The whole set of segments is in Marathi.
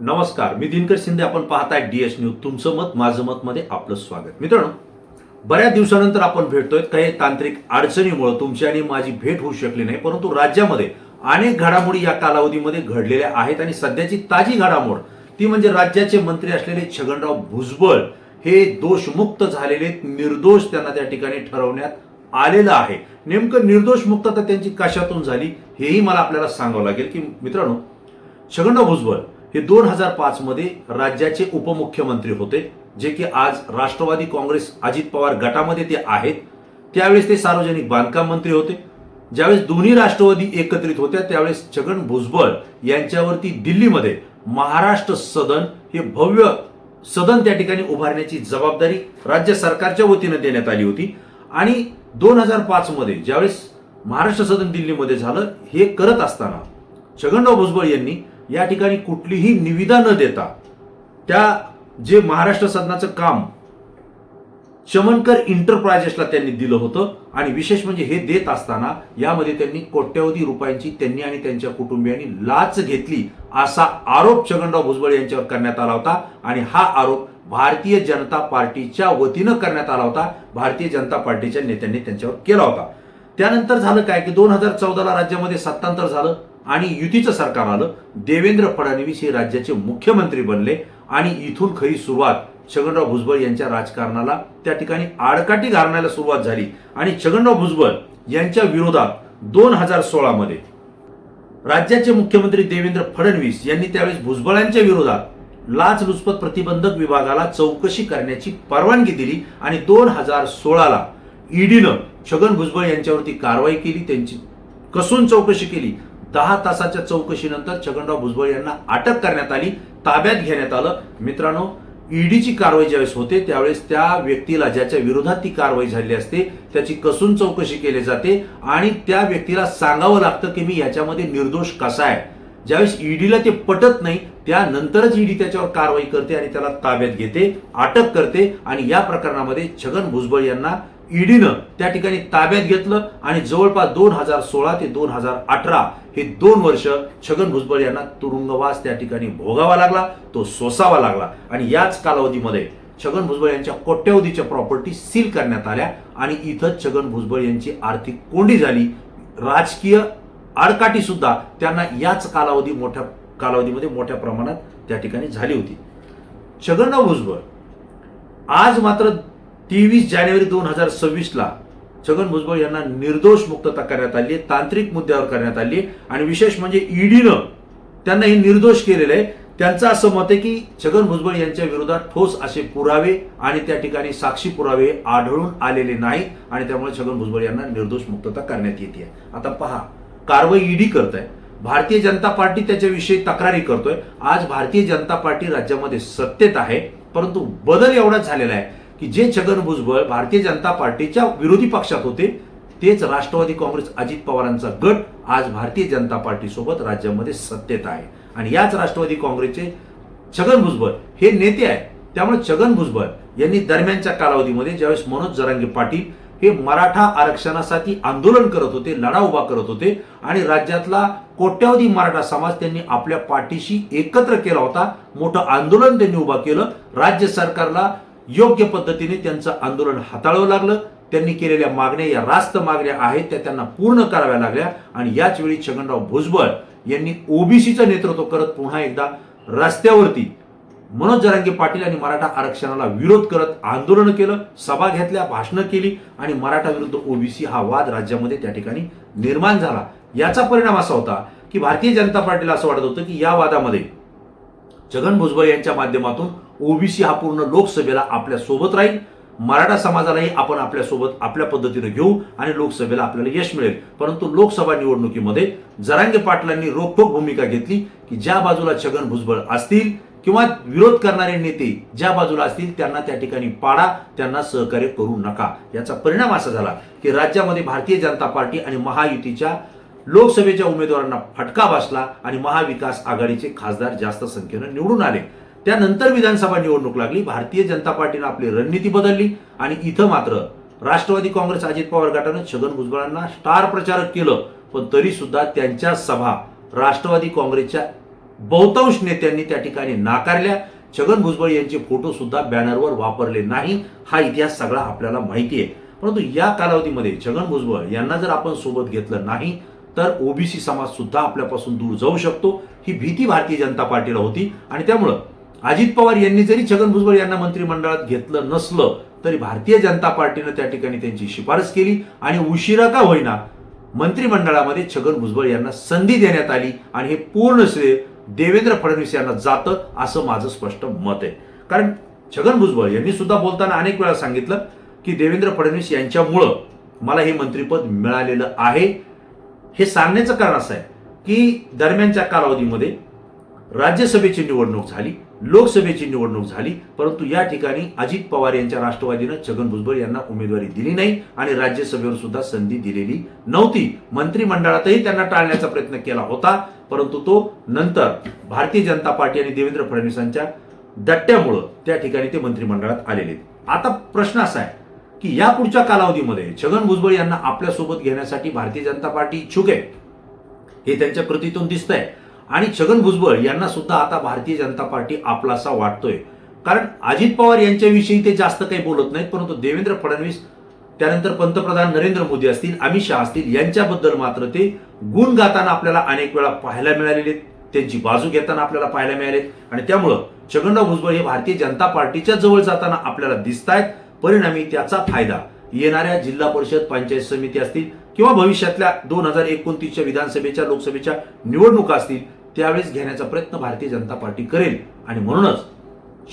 नमस्कार मी दिनकर शिंदे. आपण पाहताय डीएस न्यूज तुमचं मत माझं मत मध्ये आपलं स्वागत. मित्रांनो बऱ्याच दिवसानंतर आपण भेटतोय. काही तांत्रिक अडचणीमुळे तुमची आणि माझी भेट होऊ शकली नाही परंतु राज्यामध्ये अनेक घडामोडी या कालावधीमध्ये घडलेल्या आहेत आणि सध्याची ताजी घडामोड ती म्हणजे राज्याचे मंत्री असलेले छगनराव भुजबळ हे दोषमुक्त झालेले निर्दोष त्यांना त्या ठिकाणी ठरवण्यात आलेलं आहे. नेमकं निर्दोष मुक्तता त्यांची कशातून झाली हेही मला आपल्याला सांगावं लागेल की मित्रांनो छगनराव भुजबळ हे दोन हजार पाच मध्ये राज्याचे उपमुख्यमंत्री होते जे की आज राष्ट्रवादी काँग्रेस अजित पवार गटामध्ये ते आहेत. त्यावेळेस ते सार्वजनिक बांधकाम मंत्री होते. ज्यावेळेस दोन्ही राष्ट्रवादी एकत्रित होत्या त्यावेळेस छगन भुजबळ यांच्यावरती दिल्लीमध्ये महाराष्ट्र सदन हे भव्य सदन त्या ठिकाणी उभारण्याची जबाबदारी राज्य सरकारच्या वतीनं देण्यात आली होती. आणि दोन हजार पाच मध्ये ज्यावेळेस महाराष्ट्र सदन दिल्लीमध्ये झालं हे करत असताना छगनराव भुजबळ यांनी या ठिकाणी कुठलीही निविदा न देता त्या जे महाराष्ट्र सदनाचं काम चमनकर इंटरप्रायजेसला त्यांनी दिलं होतं आणि विशेष म्हणजे हे देत असताना यामध्ये त्यांनी कोट्यवधी रुपयांची त्यांनी आणि त्यांच्या कुटुंबियांनी लाच घेतली असा आरोप छगनराव भुजबळ यांच्यावर करण्यात आला होता. आणि हा आरोप भारतीय जनता पार्टीच्या वतीनं करण्यात आला होता. भारतीय जनता पार्टीच्या नेत्यांनी त्यांच्यावर केला होता. त्यानंतर झालं काय की दोन हजार चौदाला राज्यामध्ये सत्तांतर झालं. आणि युतीचं सरकार आलं देवेंद्र फडणवीस हे राज्याचे मुख्यमंत्री बनले आणि इथून खरी सुरुवात छगनराव भुजबळ यांच्या राजकारणाला त्या ठिकाणी आडकाठी घालण्याला सुरुवात झाली. आणि छगनराव भुजबळ यांच्या विरोधात दोन हजार सोळा मध्ये राज्याचे मुख्यमंत्री देवेंद्र फडणवीस यांनी त्यावेळेस भुजबळांच्या विरोधात लाचलुचपत प्रतिबंधक विभागाला चौकशी करण्याची परवानगी दिली आणि दोन हजार सोळाला ईडीनं छगन भुजबळ यांच्यावरती कारवाई केली त्यांची कसून चौकशी केली दहा तासाच्या चौकशीनंतर छगनराव भुजबळ यांना अटक करण्यात आली ताब्यात घेण्यात आलं. मित्रांनो ईडीची कारवाई ज्यावेळेस होते त्यावेळेस त्या व्यक्तीला ज्याच्या विरोधात ती कारवाई झाली असते त्याची कसून चौकशी केली जाते आणि त्या व्यक्तीला सांगावं लागतं की मी याच्यामध्ये निर्दोष कसा आहे. ज्यावेळेस ईडीला ते पटत नाही त्यानंतरच ईडी त्याच्यावर कारवाई करते आणि त्याला ताब्यात घेते अटक करते आणि या प्रकरणामध्ये छगन भुजबळ यांना ईडीनं त्या ठिकाणी ताब्यात घेतलं आणि जवळपास दोन हजार सोळा ते दोन हजार अठरा हे दोन वर्ष छगन भुजबळ यांना तुरुंगवास त्या ठिकाणी भोगावा लागला तो सोसावा लागला. आणि याच कालावधीमध्ये छगन भुजबळ यांच्या कोट्यवधीच्या प्रॉपर्टी सील करण्यात आल्या आणि इथं छगन भुजबळ यांची आर्थिक कोंडी झाली. राजकीय आडकाठी सुद्धा त्यांना याच कालावधी मोठ्या कालावधीमध्ये मोठ्या प्रमाणात त्या ठिकाणी झाली होती. छगनराव भुजबळ आज मात्र तेवीस जानेवारी दोन हजार सव्वीसला छगन भुजबळ यांना निर्दोष मुक्तता करण्यात आली तांत्रिक मुद्द्यावर करण्यात आली आणि विशेष म्हणजे ईडीनं त्यांना हे निर्दोष केलेलं आहे. त्यांचं असं मत आहे की छगन भुजबळ यांच्या विरोधात ठोस असे पुरावे आणि त्या ठिकाणी साक्षी पुरावे आढळून आलेले नाहीत आणि त्यामुळे छगन भुजबळ यांना निर्दोष मुक्तता करण्यात येते आता पहा कारवाई ईडी करत आहे भारतीय जनता पार्टी त्याच्याविषयी तक्रारी करतोय. आज भारतीय जनता पार्टी राज्यामध्ये सत्तेत आहे परंतु बदल एवढाच झालेला आहे की जे छगन भुजबळ भारतीय जनता पार्टीच्या विरोधी पक्षात होते तेच राष्ट्रवादी काँग्रेस अजित पवारांचा गट आज भारतीय जनता पार्टीसोबत राज्यामध्ये सत्तेत आहे. आणि याच राष्ट्रवादी काँग्रेसचे छगन भुजबळ हे नेते आहेत. त्यामुळे छगन भुजबळ यांनी दरम्यानच्या कालावधीमध्ये ज्यावेळेस मनोज जरांगे पाटील हे मराठा आरक्षणासाठी आंदोलन करत होते लढा उभा करत होते आणि राज्यातला कोट्यावधी मराठा समाज त्यांनी आपल्या पाठीशी एकत्र केला होता मोठं आंदोलन त्यांनी उभा केलं राज्य सरकारला योग्य पद्धतीने त्यांचं आंदोलन हाताळावं लागलं. त्यांनी केलेल्या मागण्या या रास्त मागण्या आहेत त्या त्यांना पूर्ण कराव्या लागल्या. आणि याच वेळी छगनराव भुजबळ यांनी ओबीसीचं नेतृत्व करत पुन्हा एकदा रस्त्यावरती मनोज जरांगे पाटील आणि मराठा आरक्षणाला विरोध करत आंदोलन केलं सभा घेतल्या भाषणं केली आणि मराठा विरुद्ध ओबीसी हा वाद राज्यामध्ये त्या ठिकाणी निर्माण झाला. याचा परिणाम असा होता की भारतीय जनता पार्टीला असं वाटत होतं की या वादामध्ये छगन भुजबळ यांच्या माध्यमातून ओबीसी हा पूर्ण लोकसभेला आपल्यासोबत राहील. मराठा समाजालाही आपण आपल्यासोबत आपल्या पद्धतीने घेऊ आणि लोकसभेला आपल्याला यश मिळेल. परंतु लोकसभा निवडणुकीमध्ये जरांगे पाटलांनी रोखोक भूमिका घेतली की ज्या बाजूला छगन भुजबळ असतील किंवा विरोध करणारे नेते ज्या बाजूला असतील त्यांना त्या ठिकाणी पाडा त्यांना सहकार्य करू नका. याचा परिणाम असा झाला की राज्यामध्ये भारतीय जनता पार्टी आणि महायुतीच्या लोकसभेच्या उमेदवारांना फटका बसला आणि महाविकास आघाडीचे खासदार जास्त संख्येनं निवडून आले. त्यानंतर विधानसभा निवडणूक लागली. भारतीय जनता पार्टीनं आपली रणनीती बदलली आणि इथं मात्र राष्ट्रवादी काँग्रेस अजित पवार गटानं छगन भुजबळांना स्टार प्रचारक केलं. पण तरी सुद्धा त्यांच्या सभा राष्ट्रवादी काँग्रेसच्या बहुतांश नेत्यांनी त्या ठिकाणी नाकारल्या. छगन भुजबळ यांचे फोटो सुद्धा बॅनरवर वापरले नाही. हा इतिहास सगळा आपल्याला माहिती आहे. परंतु या कालावधीमध्ये छगन भुजबळ यांना जर आपण सोबत घेतलं नाही तर ओबीसी समाज सुद्धा आपल्यापासून दूर जाऊ शकतो. ही भीती भारतीय जनता पार्टीला होती आणि त्यामुळं अजित पवार यांनी जरी छगन भुजबळ यांना मंत्रिमंडळात घेतलं नसलं तरी भारतीय जनता पार्टीनं त्या ठिकाणी त्यांची शिफारस केली आणि उशिरा का होईना मंत्रिमंडळामध्ये छगन भुजबळ यांना संधी देण्यात आली आणि हे पूर्ण श्रेय देवेंद्र फडणवीस यांना जातं असं माझं स्पष्ट मत आहे. कारण छगन भुजबळ यांनी सुद्धा बोलताना अनेक वेळा सांगितलं की देवेंद्र फडणवीस यांच्यामुळं मला हे मंत्रिपद मिळालेलं आहे. हे सांगण्याचं कारण असं आहे की दरम्यानच्या कालावधीमध्ये राज्यसभेची निवडणूक झाली. लोकसभेची निवडणूक झाली परंतु या ठिकाणी अजित पवार यांच्या राष्ट्रवादीनं छगन भुजबळ यांना उमेदवारी दिली नाही आणि राज्यसभेवर सुद्धा संधी दिलेली नव्हती. मंत्रिमंडळातही त्यांना टाळण्याचा प्रयत्न केला होता परंतु तो नंतर भारतीय जनता पार्टी आणि देवेंद्र फडणवीसांच्या दट्ट्यामुळं त्या ठिकाणी ते मंत्रिमंडळात आलेले. आता प्रश्न असा आहे की या पुढच्या कालावधीमध्ये छगन भुजबळ यांना आपल्यासोबत घेण्यासाठी भारतीय जनता पार्टी इच्छुक आहे? हे त्यांच्या कृतीतून दिसतंय. आणि छगन भुजबळ यांना सुद्धा आता भारतीय जनता पार्टी आपलासा वाटतोय. कारण अजित पवार यांच्याविषयी ते जास्त काही बोलत नाहीत परंतु देवेंद्र फडणवीस त्यानंतर पंतप्रधान नरेंद्र मोदी असतील अमित शहा असतील यांच्याबद्दल मात्र ते गुण गाताना आपल्याला अनेक वेळा पाहायला मिळालेले आहेत. त्यांची बाजू घेताना आपल्याला पाहायला मिळाले आणि त्यामुळं छगनराव भुजबळ हे भारतीय जनता पार्टीच्या जवळ जाताना आपल्याला दिसत आहेत. परिणामी त्याचा फायदा येणाऱ्या जिल्हा परिषद पंचायत समिती असतील किंवा भविष्यातल्या दोन हजार एकोणतीसच्या विधानसभेच्या लोकसभेच्या निवडणुका असतील त्यावेळेस घेण्याचा प्रयत्न भारतीय जनता पार्टी करेल. आणि म्हणूनच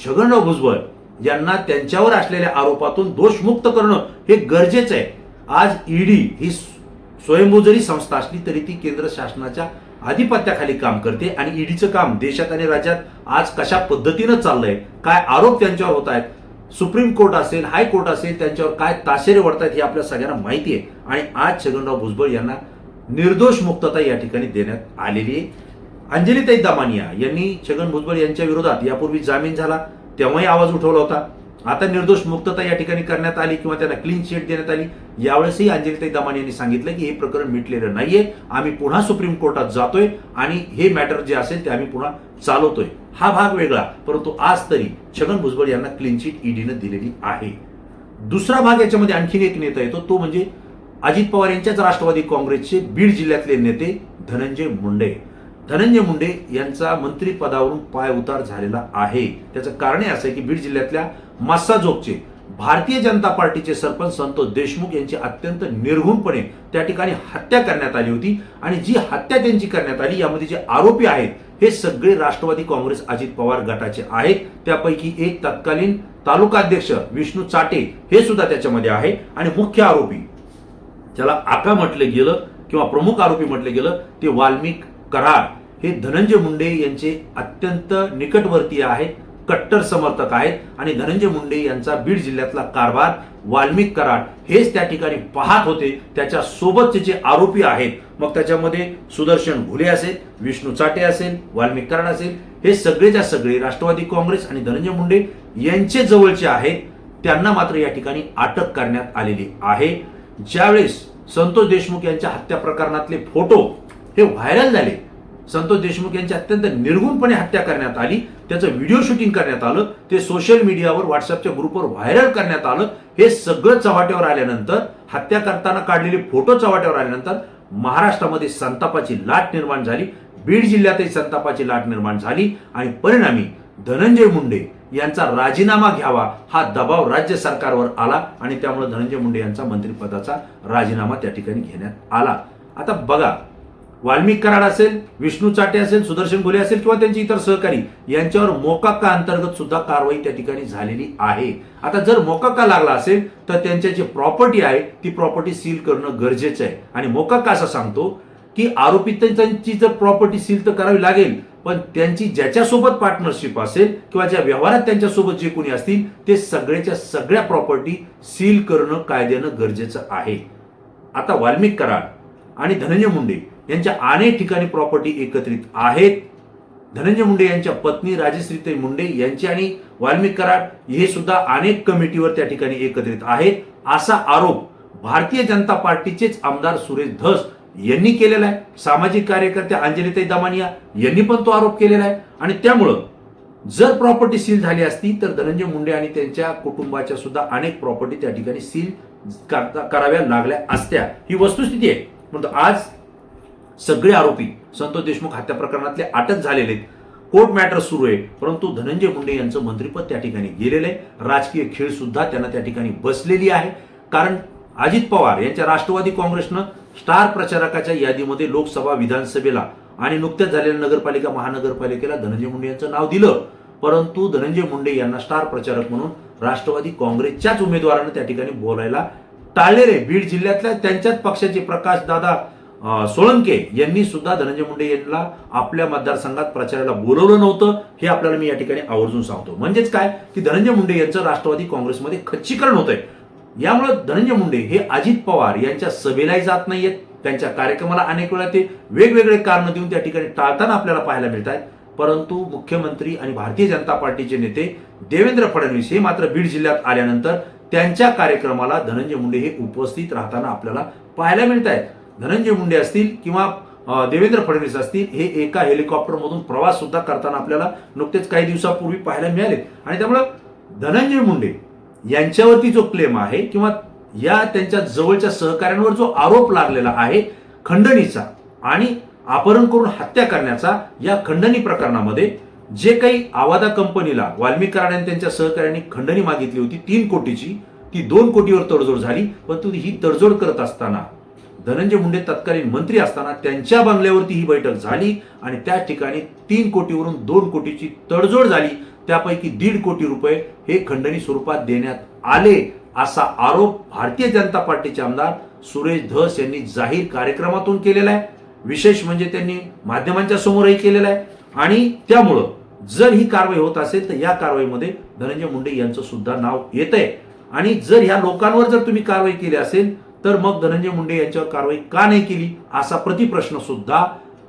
छगनराव भुजबळ यांना त्यांच्यावर असलेल्या आरोपातून दोषमुक्त करणं हे गरजेचं आहे. आज ईडी ही स्वयंभू जरी संस्था असली तरी ती केंद्र शासनाच्या आधिपत्याखाली काम करते आणि ईडीचं काम देशात आणि राज्यात आज कशा पद्धतीनं चाललंय काय आरोप त्यांच्यावर होत आहेत सुप्रीम कोर्ट असेल हायकोर्ट असेल त्यांच्यावर काय ताशेरे वाढतात हे आपल्या सगळ्यांना माहिती आहे. आणि आज छगनराव भुजबळ यांना निर्दोष मुक्तता या ठिकाणी देण्यात आलेली आहे. अंजलीताई दामानिया यांनी छगन भुजबळ यांच्या विरोधात यापूर्वी जामीन झाला तेव्हाही आवाज उठवला होता. आता निर्दोष मुक्तता या ठिकाणी करण्यात आली किंवा त्यांना क्लीन चिट देण्यात आली यावेळेसही अंजलीताई दमानी यांनी सांगितलं की हे प्रकरण मिटलेलं नाहीये. आम्ही पुन्हा सुप्रीम कोर्टात जातोय आणि हे मॅटर जे असेल ते आम्ही पुन्हा चालवतोय. हा भाग वेगळा परंतु आज तरी छगन भुजबळ यांना क्लीन शीट ईडीनं दिलेली आहे. दुसरा भाग याच्यामध्ये आणखीन एक नेता येतो तो म्हणजे अजित पवार यांच्याच राष्ट्रवादी काँग्रेसचे बीड जिल्ह्यातले नेते धनंजय मुंडे. धनंजय मुंडे यांचा मंत्रिपदावरून पाय उतार झालेला आहे. त्याचं कारण असं आहे की बीड जिल्ह्यातल्या मासाजोगचे भारतीय जनता पार्टीचे सरपंच संतोष देशमुख यांची अत्यंत निर्घुणपणे त्या ठिकाणी हत्या करण्यात आली होती आणि जी हत्या त्यांची करण्यात आली यामध्ये जे आरोपी आहेत हे सगळे राष्ट्रवादी काँग्रेस अजित पवार गटाचे आहेत. त्यापैकी एक तत्कालीन तालुकाध्यक्ष विष्णू चाटे हे सुद्धा त्याच्यामध्ये आहे. आणि मुख्य आरोपी ज्याला आका म्हटलं गेलं किंवा प्रमुख आरोपी म्हटलं गेलं ते वाल्मिक कराड. हे धनंजय मुंडे यांचे अत्यंत निकटवर्तीय आहेत कट्टर समर्थक आहेत आणि धनंजय मुंडे यांचा बीड जिल्ह्यातला कारभार वाल्मिक कराड हेच त्या ठिकाणी पाहत होते. त्याच्या सोबतचे जे आरोपी आहेत मग त्याच्यामध्ये सुदर्शन घुले असेल विष्णू चाटे असेल वाल्मिक कराड असेल हे सगळेच्या सगळे राष्ट्रवादी काँग्रेस आणि धनंजय मुंडे यांचे जवळचे आहेत. त्यांना मात्र या ठिकाणी अटक करण्यात आलेली आहे. ज्यावेळेस संतोष देशमुख यांच्या हत्या प्रकरणातले फोटो हे व्हायरल झाले संतोष देशमुख यांची अत्यंत निर्गुणपणे हत्या करण्यात आली. त्याचं व्हिडिओ शूटिंग करण्यात आलं. ते सोशल मीडियावर व्हॉट्सअपच्या ग्रुपवर व्हायरल करण्यात आलं. हे सगळं चव्हाट्यावर आल्यानंतर हत्या करताना काढलेले फोटो चव्हाट्यावर आल्यानंतर महाराष्ट्रामध्ये संतापाची लाट निर्माण झाली. बीड जिल्ह्यातही संतापाची लाट निर्माण झाली. आणि परिणामी धनंजय मुंडे यांचा राजीनामा घ्यावा हा दबाव राज्य सरकारवर आला आणि त्यामुळे धनंजय मुंडे यांचा मंत्रिपदाचा राजीनामा त्या ठिकाणी घेण्यात आला. आता बघा वाल्मिक कराड असेल विष्णू चाटे असेल सुदर्शन घुले असेल किंवा त्यांचे इतर सहकारी यांच्यावर मोकाक्का अंतर्गत सुद्धा कारवाई त्या ठिकाणी झालेली आहे. आता जर मोकाक्का लागला असेल तर त्यांच्या जी प्रॉपर्टी आहे ती प्रॉपर्टी सील करणं गरजेचं आहे. आणि मोकाक्का असं सांगतो की आरोपी जर प्रॉपर्टी सील तर करावी लागेल पण त्यांची ज्याच्यासोबत पार्टनरशिप असेल किंवा ज्या व्यवहारात त्यांच्यासोबत जे कोणी असतील ते सगळ्याच्या सगळ्या प्रॉपर्टी सील करणं कायद्यानं गरजेचं आहे. आता वाल्मिक कराड आणि धनंजय मुंडे यांच्या अनेक ठिकाणी प्रॉपर्टी एकत्रित आहेत. धनंजय मुंडे यांच्या पत्नी राजश्रीताई मुंडे यांची आणि वाल्मिक कराड हे सुद्धा अनेक कमिटीवर त्या ठिकाणी एकत्रित आहेत. असा आरोप भारतीय जनता पार्टीचेच आमदार सुरेश धस यांनी केलेला आहे. सामाजिक कार्यकर्त्या अंजलीताई दमानिया यांनी पण तो आरोप केलेला आहे. आणि त्यामुळं जर प्रॉपर्टी सील झाली असती तर धनंजय मुंडे आणि त्यांच्या कुटुंबाच्या सुद्धा अनेक प्रॉपर्टी त्या ठिकाणी सील करता- कराव्या लागल्या असत्या. ही वस्तुस्थिती आहे. म्हणतो आज सगळे आरोपी संतोष देशमुख हत्या प्रकरणातले अटक झालेले आहेत. कोर्ट मॅटर सुरू आहे. परंतु धनंजय मुंडे यांचं मंत्रिपद त्या ठिकाणी गेलेलं आहे. राजकीय खेळ सुद्धा त्यांना त्या ठिकाणी बसलेली आहे. कारण अजित पवार यांच्या राष्ट्रवादी काँग्रेसनं स्टार प्रचारकाच्या यादीमध्ये लोकसभा विधानसभेला आणि नुकत्याच झालेल्या नगरपालिका महानगरपालिकेला धनंजय मुंडे यांचं नाव दिलं. परंतु धनंजय मुंडे यांना स्टार प्रचारक म्हणून राष्ट्रवादी काँग्रेसच्याच उमेदवारानं त्या ठिकाणी बोलायला टाळलेले बीड जिल्ह्यातल्या त्यांच्याच पक्षाचे प्रकाश दादा सोळंके यांनी सुद्धा धनंजय मुंडे यांना आपल्या मतदारसंघात प्रचाराला बोलवलं नव्हतं हे आपल्याला मी या ठिकाणी आवर्जून सांगतो. म्हणजेच काय? की धनंजय मुंडे यांचं राष्ट्रवादी काँग्रेसमध्ये खच्चीकरण होत आहे यामुळे धनंजय मुंडे हे अजित पवार यांच्या सभेलाही जात नाहीयेत. त्यांच्या कार्यक्रमाला अनेक वेळा ते वेगवेगळे कारण देऊन त्या ठिकाणी टाळताना आपल्याला पाहायला मिळत आहेत परंतु मुख्यमंत्री आणि भारतीय जनता पार्टीचे नेते देवेंद्र फडणवीस हे मात्र बीड जिल्ह्यात आल्यानंतर त्यांच्या कार्यक्रमाला धनंजय मुंडे हे उपस्थित राहताना आपल्याला पाहायला मिळत आहेत धनंजय मुंडे असतील किंवा देवेंद्र फडणवीस असतील हे एका हेलिकॉप्टरमधून प्रवास सुद्धा करताना आपल्याला नुकतेच काही दिवसापूर्वी पाहायला मिळाले. आणि त्यामुळं धनंजय मुंडे यांच्यावरती जो क्लेम आहे किंवा या त्यांच्या जवळच्या सहकाऱ्यांवर जो आरोप लागलेला आहे खंडणीचा आणि अपहरण करून हत्या करण्याचा या खंडणी प्रकरणामध्ये जे काही आवादा कंपनीला वाल्मिक आणि त्यांच्या सहकाऱ्यांनी खंडणी मागितली होती तीन कोटीची ती दोन कोटीवर तडजोड झाली. पण ती ही तडजोड करत असताना धनंजय मुंडे तत्कालीन मंत्री असताना त्यांच्या बंगल्यावरती ही बैठक झाली आणि त्या ठिकाणी तीन कोटीवरून दोन कोटीची तडजोड झाली. त्यापैकी दीड कोटी रुपये हे खंडणी स्वरूपात देण्यात आले असा आरोप भारतीय जनता पार्टीचे आमदार सुरेश धस यांनी जाहीर कार्यक्रमातून केलेला आहे. विशेष म्हणजे त्यांनी माध्यमांच्या समोरही केलेला आहे. आणि त्यामुळं जर ही कारवाई होत असेल तर या कारवाईमध्ये धनंजय मुंडे यांचं सुद्धा नाव येत आहे आणि जर ह्या लोकांवर जर तुम्ही कारवाई केली असेल तर मग धनंजय मुंडे यांच्यावर कारवाई का नाही केली असा प्रतिप्रश्न सुद्धा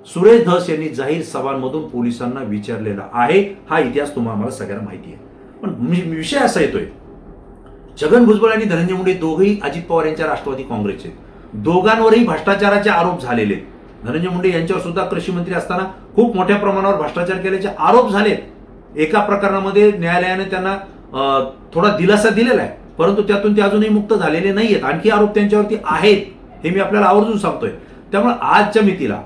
सुरेश धस यांनी जाहीर सभांमधून पोलिसांना विचारलेला आहे. हा इतिहास तुम्हाला सगळ्यांना माहिती आहे. पण मी- विषय असा येतोय. छगन भुजबळ आणि धनंजय मुंडे दोघेही अजित पवार यांच्या राष्ट्रवादी काँग्रेसचे. दोघांवरही भ्रष्टाचाराचे आरोप झालेले धनंजय मुंडे यांच्यावर सुद्धा कृषी मंत्री असताना खूप मोठ्या प्रमाणावर भ्रष्टाचार केल्याचे आरोप झालेत. एका प्रकरणामध्ये न्यायालयाने त्यांना अं, थोडा दिलासा दिलेला आहे. परंतु त्यातून ते अजूनही मुक्त झालेले नाही आहेत आणखी आरोप त्यांच्यावरती आहेत हे मी आपल्याला आवर्जून सांगतोय. त्यामुळे आजच्या मितीला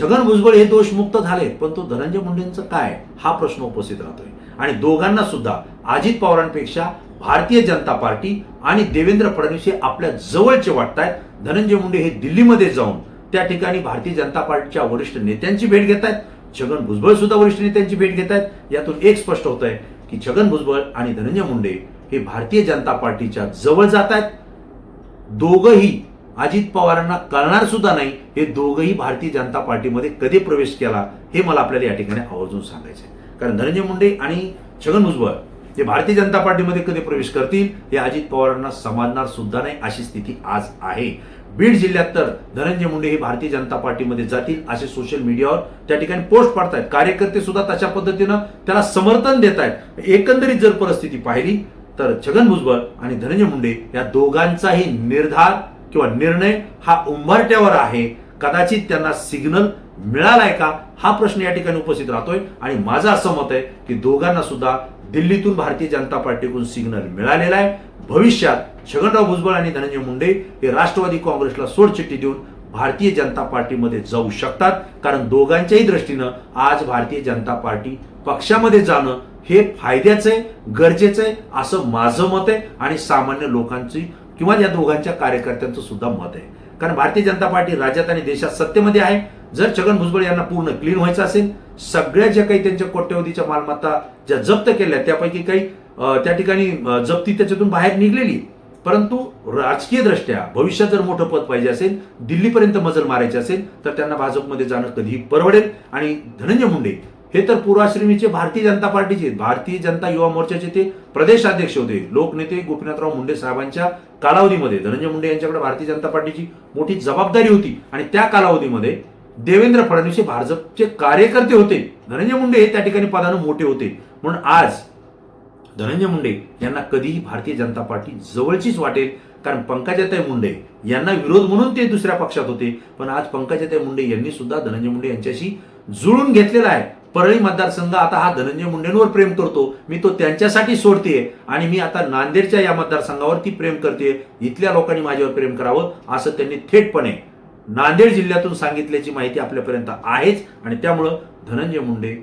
छगन भुजबळ हे दोष मुक्त झाले पण तो धनंजय मुंडेंचं काय हा प्रश्न उपस्थित राहतोय. आणि दोघांना सुद्धा अजित पवारांपेक्षा भारतीय जनता पार्टी आणि देवेंद्र फडणवीस हे आपल्या जवळचे वाटतायत. धनंजय मुंडे हे दिल्लीमध्ये जाऊन त्या ठिकाणी भारतीय जनता पार्टीच्या वरिष्ठ नेत्यांची भेट घेत आहेत छगन भुजबळ सुद्धा वरिष्ठ नेत्यांची भेट घेत आहेत यातून एक स्पष्ट होत आहे की छगन भुजबळ आणि धनंजय मुंडे हे भारतीय जनता पार्टीच्या जवळ जात आहेत. दोघंही अजित पवारांना कळणार सुद्धा नाही. हे दोघंही भारतीय जनता पार्टीमध्ये कधी प्रवेश केला हे मला आपल्याला या ठिकाणी आवर्जून सांगायचं आहे कारण धनंजय मुंडे आणि छगन भुजबळ ते भारतीय जनता पार्टीमध्ये कधी प्रवेश करतील हे अजित पवारांना समजणार सुद्धा नाही अशी स्थिती आज आहे. बीड जिल्ह्यात तर धनंजय मुंडे हे भारतीय जनता पार्टीमध्ये जातील असे सोशल मीडियावर त्या ठिकाणी पोस्ट पाडतायत. कार्यकर्ते सुद्धा तशा पद्धतीनं त्याला समर्थन देत आहेत एकंदरीत जर परिस्थिती पाहिली तर छगन भुजबळ आणि धनंजय मुंडे या दोघांचाही निर्धार किंवा निर्णय हा उंबरट्यावर आहे. कदाचित त्यांना सिग्नल मिळालाय का? हा प्रश्न या ठिकाणी उपस्थित राहतोय. आणि माझं असं मत आहे की दोघांना सुद्धा दिल्लीतून भारतीय जनता पार्टीकडून सिग्नल मिळालेला आहे. भविष्यात छगनराव भुजबळ आणि धनंजय मुंडे हे राष्ट्रवादी काँग्रेसला सोडचिठ्ठी देऊन भारतीय जनता पार्टीमध्ये जाऊ शकतात. कारण दोघांच्याही दृष्टीनं आज भारतीय जनता पार्टी पक्षामध्ये जाणं हे फायद्याचं आहे गरजेचं आहे असं माझं मत आहे आणि सामान्य लोकांची किंवा या दोघांच्या कार्यकर्त्यांचं सुद्धा मत आहे. कारण भारतीय जनता पार्टी राज्यात आणि देशात सत्तेमध्ये आहे. जर छगन भुजबळ यांना पूर्ण क्लीन व्हायचं असेल सगळ्या ज्या काही त्यांच्या कोट्यवधीच्या मालमत्ता ज्या जप्त केल्या त्यापैकी काही त्या ठिकाणी जप्ती त्याच्यातून बाहेर निघलेली. परंतु राजकीय दृष्ट्या भविष्यात जर मोठं पद पाहिजे असेल दिल्लीपर्यंत मजल मारायची असेल तर त्यांना भाजपमध्ये जाणं कधीही परवडेल. आणि धनंजय मुंडे हे तर पूर्वाश्रमीचे भारतीय जनता पार्टीचे भारतीय जनता युवा मोर्चाचे ते प्रदेशाध्यक्ष होते. लोकनेते गोपीनाथराव मुंडे साहेबांच्या कालावधीमध्ये धनंजय मुंडे यांच्याकडे भारतीय जनता पार्टीची मोठी जबाबदारी होती. आणि त्या कालावधीमध्ये देवेंद्र फडणवीस हे भाजपचे कार्यकर्ते होते. धनंजय मुंडे हे त्या ठिकाणी पदानं मोठे होते. म्हणून आज धनंजय मुंडे यांना कधीही भारतीय जनता पार्टी जवळचीच वाटेल. कारण पंकजाताई मुंडे यांना विरोध म्हणून ते दुसऱ्या पक्षात होते. पण आज पंकजाताई मुंडे यांनी सुद्धा धनंजय मुंडे यांच्याशी जुळून घेतलेला आहे. परळी मतदारसंघ आता हा धनंजय मुंडेंवर प्रेम करतो. मी तो त्यांच्यासाठी सोडते आणि मी आता नांदेडच्या या मतदारसंघावरती प्रेम करते इथल्या लोकांनी माझ्यावर प्रेम करावं असं त्यांनी थेटपणे नांदेड जिल्ह्यातून सांगितल्याची माहिती आपल्यापर्यंत आहेच आणि त्यामुळं धनंजय मुंडे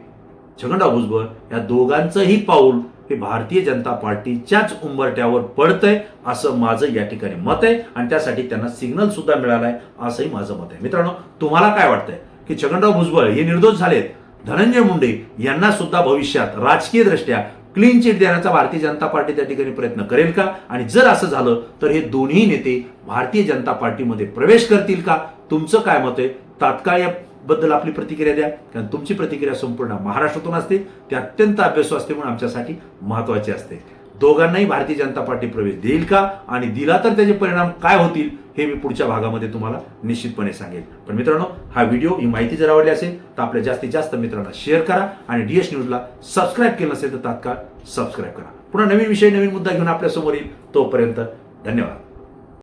छगनराव भुजबळ या दोघांचंही पाऊल हे भारतीय जनता पार्टीच्याच उंबरट्यावर पडतंय असं माझं या ठिकाणी मत आहे आणि त्यासाठी त्यांना सिग्नल सुद्धा मिळालाय असंही माझं मत आहे. मित्रांनो तुम्हाला काय वाटतंय की छगनराव भुजबळ हे निर्दोष झालेत? धनंजय मुंडे यांना सुद्धा भविष्यात राजकीय दृष्ट्या क्लीन चिट देण्याचा भारतीय जनता पार्टी त्या ठिकाणी प्रयत्न करेल का? आणि जर असं झालं तर हे दोन्ही नेते भारतीय जनता पार्टीमध्ये प्रवेश करतील का? तुमचं काय मत आहे? तात्काळ याबद्दल आपली प्रतिक्रिया द्या. कारण तुमची प्रतिक्रिया संपूर्ण महाराष्ट्रातून असते. ते अत्यंत अभ्यासू असते म्हणून आमच्यासाठी महत्वाची असते. दोघांनाही भारतीय जनता पार्टी प्रवेश देईल का? आणि दिला तर त्याचे परिणाम काय होतील हे मी पुढच्या भागामध्ये तुम्हाला निश्चितपणे सांगेल. पण मित्रांनो हा व्हिडिओ ही माहिती जर आवडली असेल तर आपल्या जास्तीत जास्त मित्रांना शेअर करा आणि डीएस न्यूजला सबस्क्राईब केलं नसेल तर तात्काळ सबस्क्राईब करा. पुन्हा नवीन विषय नवीन मुद्दा घेऊन आपल्यासमोर येईल. तोपर्यंत धन्यवाद.